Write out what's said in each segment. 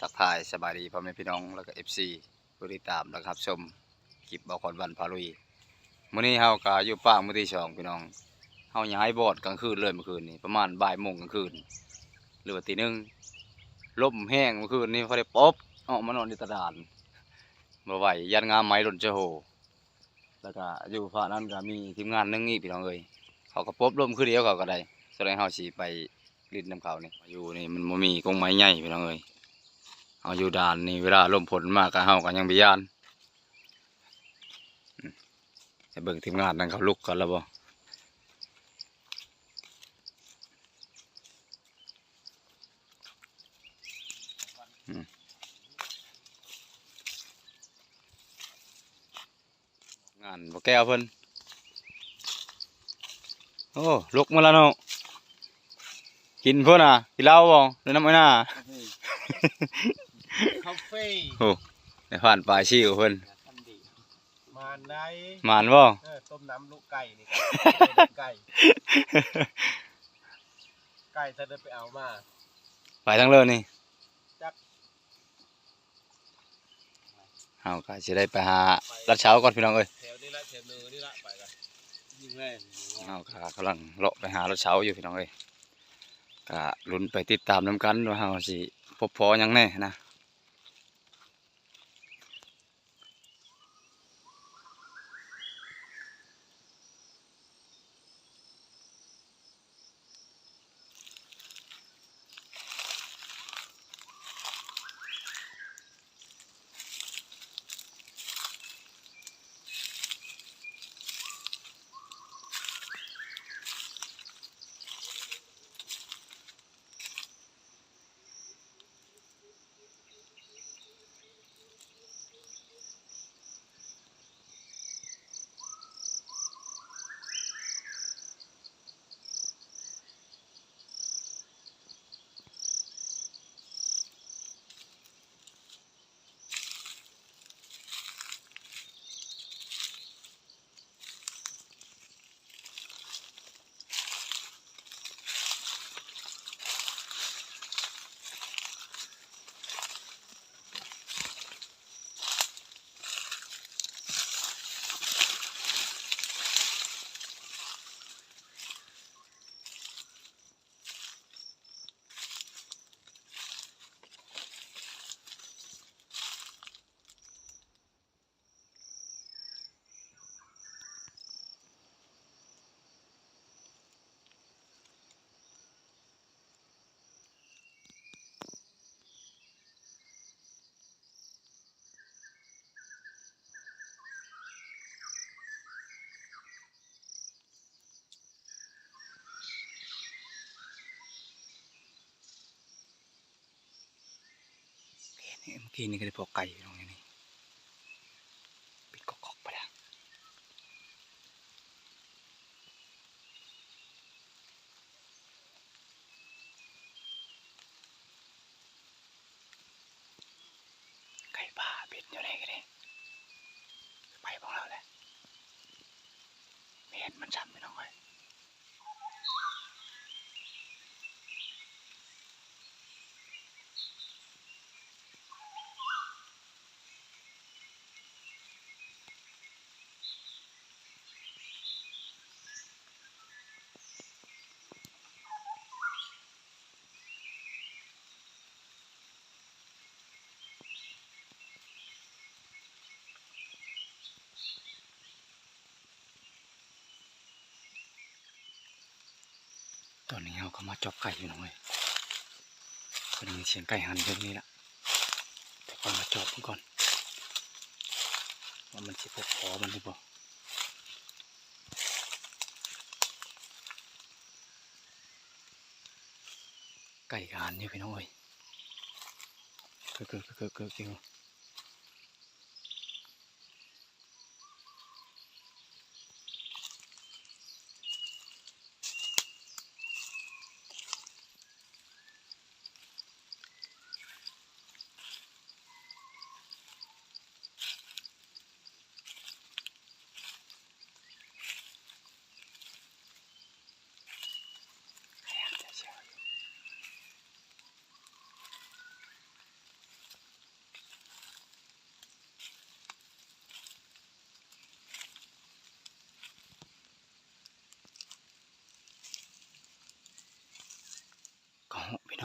ทักทายสบายดีพ่อแม่พี่น้องแล้วก็เอฟซีผู้ติดตามแล้วก็รับชมคลิปบอคอนวันพาลุยมื้อนี้เฮาก็อยู่ป่ามื้อที่สองพี่น้องเฮาย้ายบอดกลางคืนเลยเมื่อคืนนี้ประมาณบ่ายโมงกลางคืนหรือว่าตีหนึ่งลมแห้งเมื่อคืนนี้เขาได้ป๊อบออกมานอนในตะดานบ่ไหวยันงามไม้หล่นเจ้าโหแล้วก็อยู่ฝ่านั้นก็มีทีมงานหนึงอีกพี่น้องเอ้ยเขาก็ป๊อบลมคือเดียวเขาก็ได้แสดงเฮาสิไปลิ้นน้ำเขานี่อยู่นี่มันมีกงไม้ใหญ่พี่น้องเอ้ย เอาอยู่ด่านนี่เวลาลมฝนมากก็เฮากันยังบิยานอืมจะเบิ่งทีมงานนั่นเขาลุกกันแล้วบ่อืมงานบ่แก้วเพิ่นโอ้ลุกมาแล้วเนาะกินเพิ่นอะกินเหล้าบ่หรือน้ำไม้หน้า ฟ่โอ้ในผ่านปลายชิวเพิ่นทำดีมานได้หมานบ่ เออต้มน้ำลูกไก่นี่ครับไก่ ไก่จะเดินไปเอามาไปทั้งเลยนี่จักเฮาก็สิได้ไปหาลัดเช้าก่อนพี่น้องเอ้ยแถวนี้ละแถวมือนี่ละไปกันยิงแม่นเฮาก็กำลังเลาะไปหาลัดเช้าอยู่พี่น้องเอ้ยก็ลุ้นไปติดตามนํกันว่าเฮาสิพบพอหยังแน่นะ นี่เมื่อกี้นี่ก็ได้พวกไก่ตรงนี้นี่ปิดกอกไปแล้วไก่ป่าปิดอยู่ไหนกันนี่ไปพวกเราแหละไม่เห็นมันจำไม่ ตอนนี้เราก็มาจอบไก่อยู่น้องเลยก็ได้ยินเสียงไก่หันเรื่องนี้ละแต่ก่อนมาจอบมันก่อน ว่ามันสิพบพอมันหรือเปล่าไก่หันอยู่พี่น้องเอ้ยเกิดเกิดเกิดเกิด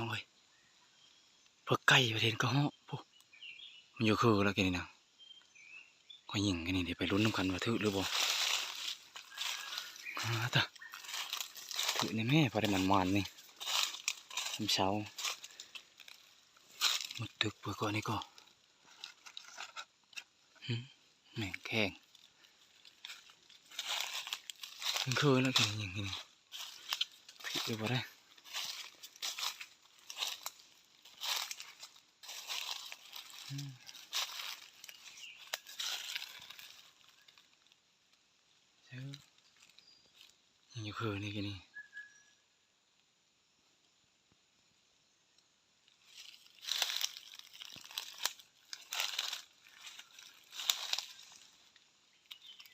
เกิดพวกไก่ประเทศก็เหาะพวกมันอยู่คือแล้วกันนี่นะก็ยิงกันนี่เดี๋ยวไปลุ้นน้ำกันว่าถือหรือบ่อ่าตาถือในแม่พอได้มันมันนี่ทำเช้ามุดตึกเพื่อก่อนนี่ก็หึแม่งแข้งมันคือแล้วกันยิงกันนี่ถือหรือบ่ได้ เจ้า ยังอยู่คือนี่กันนี่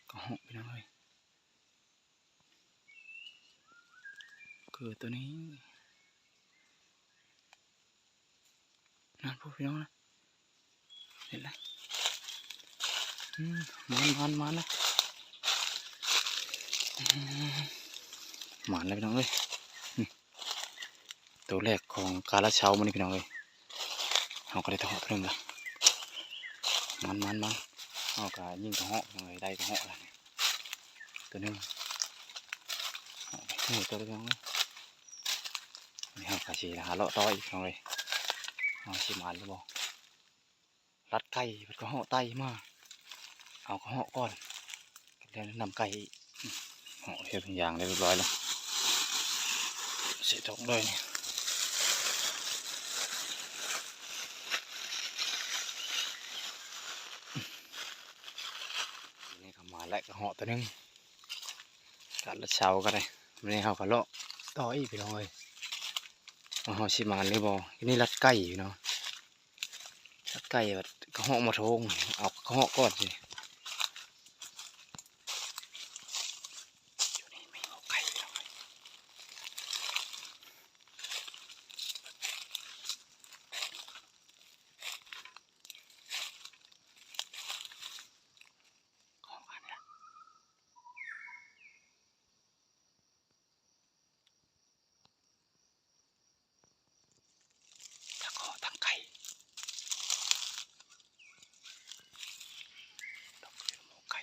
ก็หกไปแล้วเลยคือตัวนี้นั่นพวกพี่น้องนะ ห็นไหมมันมันมันนะหมานเลยพี่น้องเอ้ยตัวแรกของกาลเช้ามันนี่พี่น้องเอ้ยเอาก็ได้ตะเหาะตัวหนึงละมันมันมันเอากายิ่งตะเหาะพี่น้องเอ้ยได้ตะเหาะล้วนี่ตัวนึงเอาไปนี่ตัวเดียวเอ้ยนี่เอากาชีหาเลาะต่ออีกพี่น้องเอ้ยเอาชิมานหรือบ่า รัดไก่มันก็เหาะไตมาเอาก็เหาะก่อนแล้วนำไก่อีกโอ้เฮ็ดทุกอย่างเรียบร้อยแล้วเสร็จทุกเลยนี่นี่ก็มาแล้วก็เหาะตัวหนึงกัดละเช้าก็ได้วันนี้เขาก็เลาะต่ออีกพี่น้องเอ้ยมาเหาะชิมานเลยบ่นี่รัดไก่อยู่เนาะ ไก่แบบกระหอกมาโทงเอากระหอกก่อนสิ อยู่นี่ไม่เอาไก่ไปเลยของอันละทั้งขอทั้งไก่ต้องเป็นหมูไก่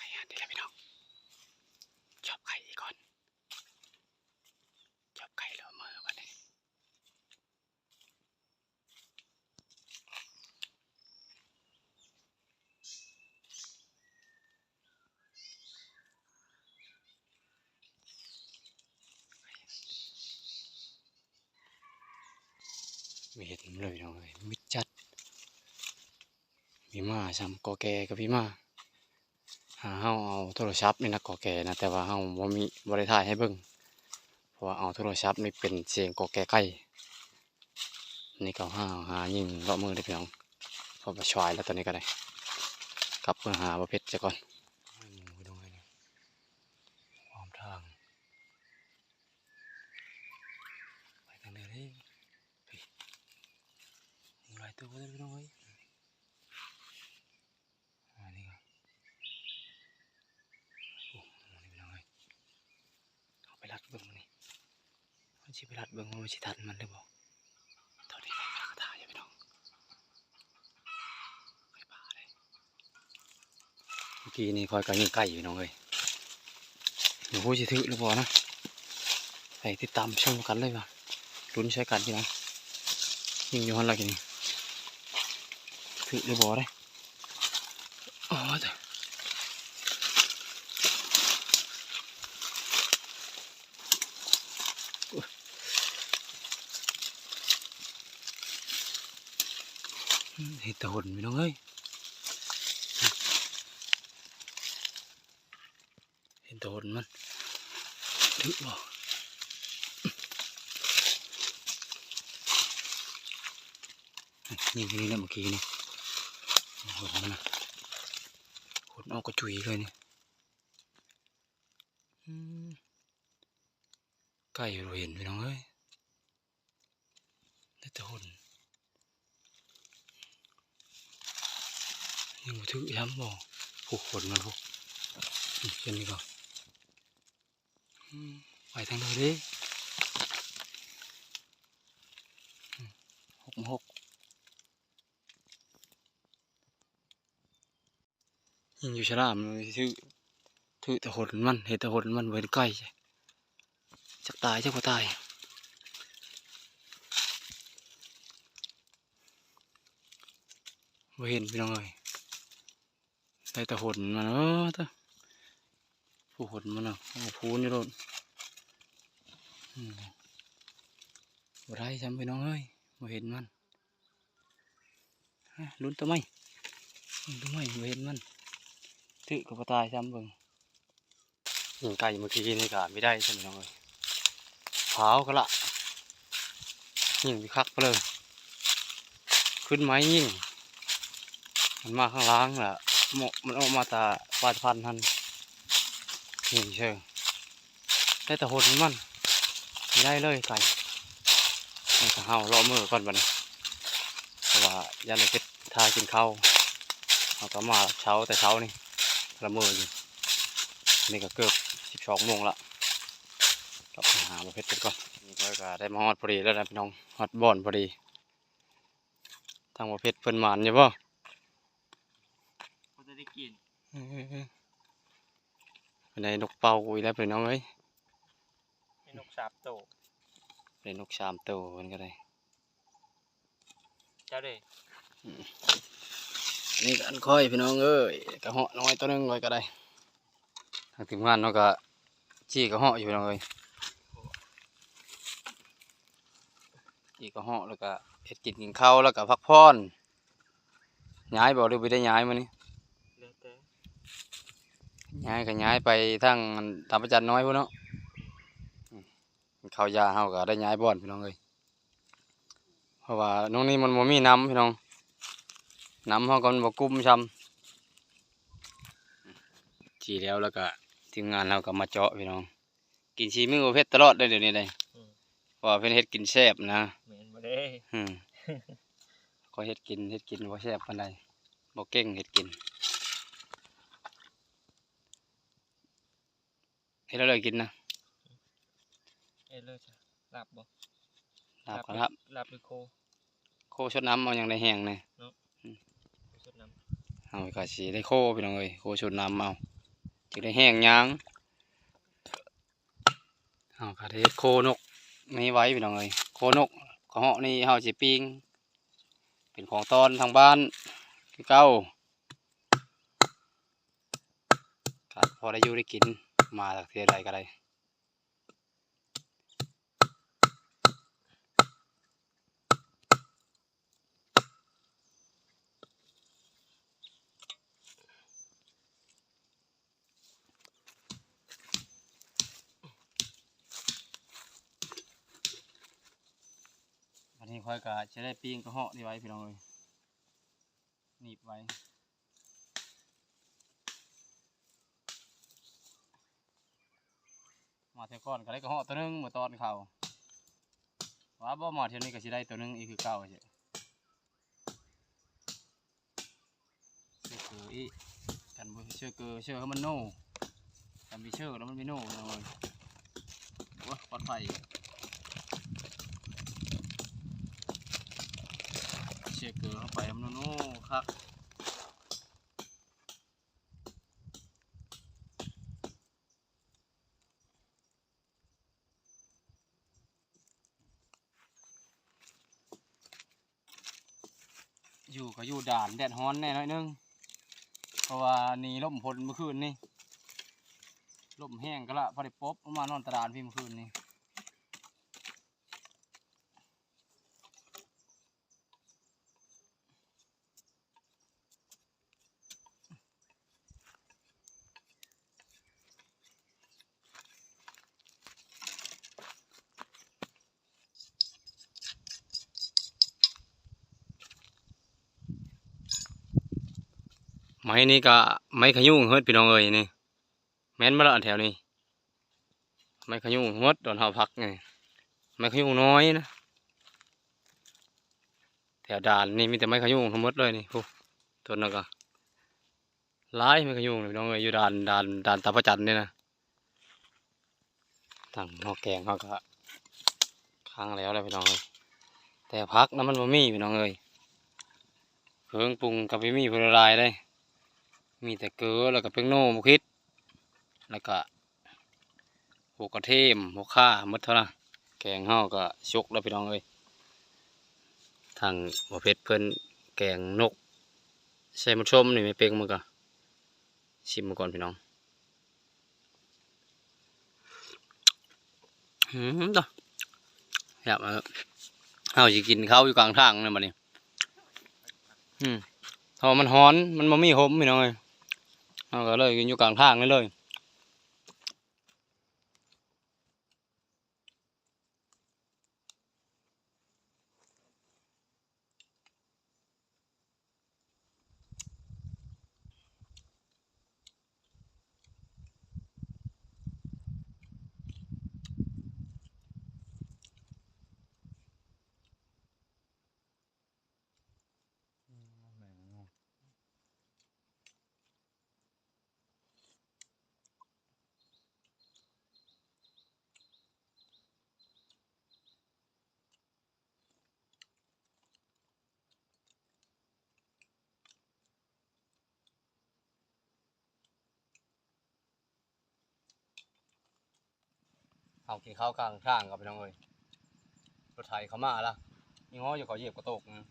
ต อนนี้ไก่หันได้แล้วพี่น้องชอบไก่อีกก่อนชอบไก่แล้วมือวันนี้ม่เห็นเลยน้องเลยมิดจัดมีมาซ้ำกอแกกับพี่มา หาเฮาเอาโทรศัพท์นี่นะกอแก่นะแต่ว่าเฮาบ่มีบ่ได้ถ่ายให้เบิ่งเพราะว่าเอาโทรศัพท์นี่เป็นเสียงกอแกไก่นี่ก็หาหายิงเลาะมือได้อพี่น้องพอมาชวายแล้วตอนนี้ก็ได้กลับเพื่อหาบ่เพชรซะก่อนตรงไหนนี่ความทางไปทางไหนเด้เฮ้ยหลายตัวเลยพี่น้องเอ้ย อันนี้ก็โอ้โหนี่เป็นยังไงเอาไปรัดเบิ่งมันนี่ มันสิรัดเบิ่งว่ามันสิทันมันได้บ่ตอนนี้ไปกระถาอย่าไปน้องไปป่าเลยเมื่อกี้นี่คอยกันยิงไก่อยู่น้องเอ้ยเดี๋ยวพูดสิถือหรือบ่นะไปติดตามชมกันเลยว่ะลุ้นใช้กันพี่น้องยิงอยู่หันละกินถือหรือบ่ได้ อ๋อแต่เห็ดแตะหนพี่น้องเอ้ยเห็นแตะหนมันถึกบ่นี่นี่นะเมื่อกี้นี่หดมันนะหดออกกระจุยเลยนี่อืมไก่เราเห็นพี่น้องเอ้ยได้แต่หด ยังบ่ถือย้ำบ่ผูกหดมันผูกเช่นนี้ก่อนไปทางไหนดิอืมหกหกยิงอยู่ฉลามเลยถือถือแต่หดมันเห็นแต่หดมันเว้นใกล้ใช่จะตายจะก็ตายบ่เห็นพี่น้องเอ้ย ได้แต่หดมันเออตะผู้หดมันอะโอ้พูนี่โดนอืมได้จำไปน้องเอ้ยบ่เห็นมันลุ้นตัวไม่ตัวไม่บ่เห็นมันถือกับตายจำเบิ่งยิงไก่เมื่อกี้นี่ก็ไม่ได้ใช่ไหมน้องเอ้ยเผาวก็ละยิงไปคักไปเลย ขึ้นไม้ยิงมันมาข้างล่างล่ะ มมันออกมาตาปาดพันทันนี่เชิงได้แต่หดมันไม่ได้เลยไก่ให้ก็เฮาลาะมือก่อนบัดนี้เพราะว่ายันเลยเพชรทากินข้าวเอาก็มาเช้าแต่เช้านี่ละมืออยู่นี่ก็เกือบสิบสองโมงละกลับไปหาประเพชรกันก่อนนี่ก็ก็ได้มาฮอดพอดีแล้วนะพี่น้องฮอดบ่อนพอดีทางประเพชรเพิ่นหมานอยู่บ่เขาจะ กินเออเป็นไงนกเป่าอีกแล้วพี่น้องเอ้ยให้นกสาบโตเป็นนกชามโตมันก็ได้เจ้าเด้นี่กันค่อยพี่น้องเอ้ยกระเหาะน้อยตัวหนึงไว้ก็ได้ทางทีมงานเนาะก็จี้กระเหาะอยู่พี่น้องเอ้ยจี้กระเหาะแล้วก็เฮ็ดกินกินข้าวแล้วก็พักผ่อนย้ายบ่หรือบ่ได้ย้ายมื้อนี้แล้วแต่ ย้ายก็ย้ายไปทางตามประจันน้อยพุ่นเนาะอืมข้าวยาเฮาก็ได้ย้ายบ่อนพี่น้องเอ้ยเพราะว่าน้องนี่มันบ่มีน้ำพี่น้องน้ำเฮาก็มันบ่กุ้มซ้ำจีแล้วแล้วก็ทีมงานเราก็มาเจาะพี่น้อง กินชีมือบ่เผ็ดตลอดเลยเดี๋ยวนี้เลยเพราะว่าเพิ่นเฮ็ดกินแซ่บนะเหม็นบ่ได้อืมก็เฮ็ดกินเฮ็ดกินบ่แซ่บปานใดบ่เก่งเฮ็ดกิน เฮ็ดแล้วเลยกินนะเอ้ยเลิกจ้ะหลับบ่ลาบก็ลาบหลับหรือโคโคชดน้ำเอาอย่างใดแห้งแน่โคสดน้เอาก็สิได้โคพี่น้องเอ้ยโคชดน้ำเอาจึงได้แห้งยางเอาก็ได้เฮ็ดโคนกนี่ไว้พี่น้องเอ้ยโคนกกระเหาะนี่เฮาสิปิ้งเป็นของตอนทางบ้านคือเก้าก็พอได้อยู่ได้กิน มาจากเทียใดก็ได้วันนี้ค่อยก็จะได้ปิ้งกระเหาะนี่ไว้พี่น้องเอ้ยหนีบไว้ มาเท่า ก่อนก็ได้กระเหาะตัวนึงเมื่อตอนเขาว่าบ่หมาเท่านี้ก็สิได้ตัวนึงอีกคือเก่าใช่เชื่อคืออีกันบ่เชื่อคือเชื่อให้มันโน่กันมีเชื่อแล้วมันไม่โน่เลยโอ้ยปลอดภัยเชื่อเกลือเข้าไปมันโน่คัก ก็อยู่ด่านแดดฮ้อนแน่น้อยนึงเพราะว่านี่ลมพลเมื่อคืนนี่ลมแห้งก็ละพอได้ปบเอามานอนตารานพี่เมื่อคืนนี่ ไม้นี่ก็ไม้ขยุ่งเฮ็ดพี่น้องเอ้ยนี่แม่นบ่ละแถวนี้ไม้ขยุ่งหมดตอนเฮาพักไงไม้ขยุ่งน้อยนะแถวด่านนี่มีแต่ไม้ขยุ่งทั้งหมดเลยนี่พวกต้นนั้นก็หลายไม้ขยุ่งพี่น้องเอ้ยอยู่ด่านด่านด่านตาประจันนี่นะทางหม้อแกงเขาก็ค้างแล้วเลยพี่น้องเอ้ยแต่พักน้ำมันบ่มีพี่น้องเอ้ยเครื่องปรุงกับบ่มีเพิ่นลลายได้ มีแต่เกลือแล้วก็เพ็งโน่มุคิด แล้วก็หัวกระเทียมหัวข่ามดเท่านั้นแกงเฮาก็ชกแล้วพี่น้องเอ้ยทางบ่เผ็ดเพิ่อนแกงนก ใส่มะชมนี่ไม่เป่งมันก็ชิมมาก่อนพี่น้องอืมต่ออยากมาเฮาสิกินข้าวอยู่กลางทางนี่บัดนี้อืมพราะว่ามันฮ้อนมันบ่มีหอมพี่น้องเอ้ย เอาก็เลยกิ เอากินข้าวกลางทางกับพี่น้องเอ้ยรถไถเขามาละนี่ง้ออยู่เขาเหยียบกระตกนะ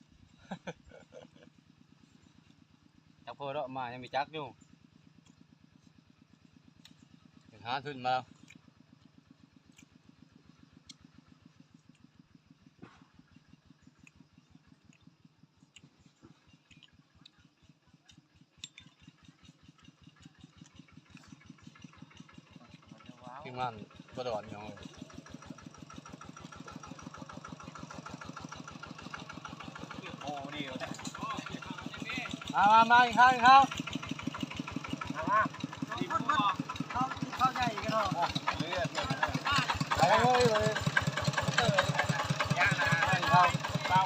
จักเพิ่นเอามายังมีจักอยู่ถึงหาขึ้นมาแล้วทีมงาน บ่ดอนพี่น้องเอ้ยโอ้ดีเลยมามามาอีกข้าวอีกข้าวดีมากข้าวข้าวใหญ่อีกแล้วเลือดไปเลยเลยย่างนะ ข้าว เต้า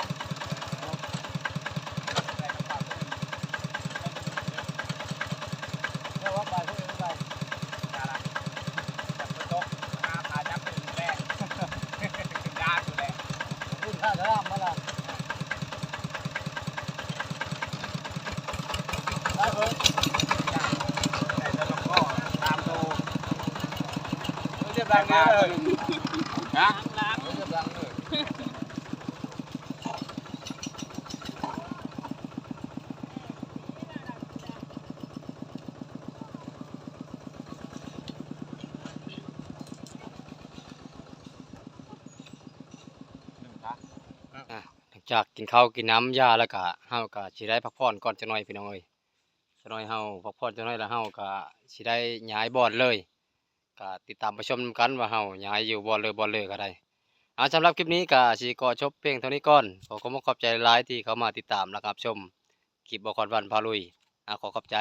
เรียกว่าไปเพื่อนไป ย่างละจับตัวโต๊ะมาพาจับเป็นแรกยากอยู่แหละ พูดข้าวจะร่ำมาละไปเพิ่น แต่ตลกก็ตามดู เรียบร้อยเลย นะ เรียบร้อยเลย หนึ่งครับ อะหลัง จากกินข้าวกินน้ำยาแล้วก็เฮาก็สิได้พักผ่อนก่อนจักหน่อยพี่น้องเอ้ยจักหน่อยเฮาพักผ่อนจักหน่อยแล้วเฮาก็สิได้ย้ายบ่อนเลยก็ติดตามไปชมกันว่าเฮาย้ายอยู่บ่อนเลยบ่อนเลยก็ได้เอาสำหรับคลิปนี้ก็สิขอจบเพียงเท่านี้ก่อนขอขอบคุณขอบใจหลายที่เข้ามาติดตามและรับชมคลิปบ่คอนวันพาลุยอะขอขอบใจ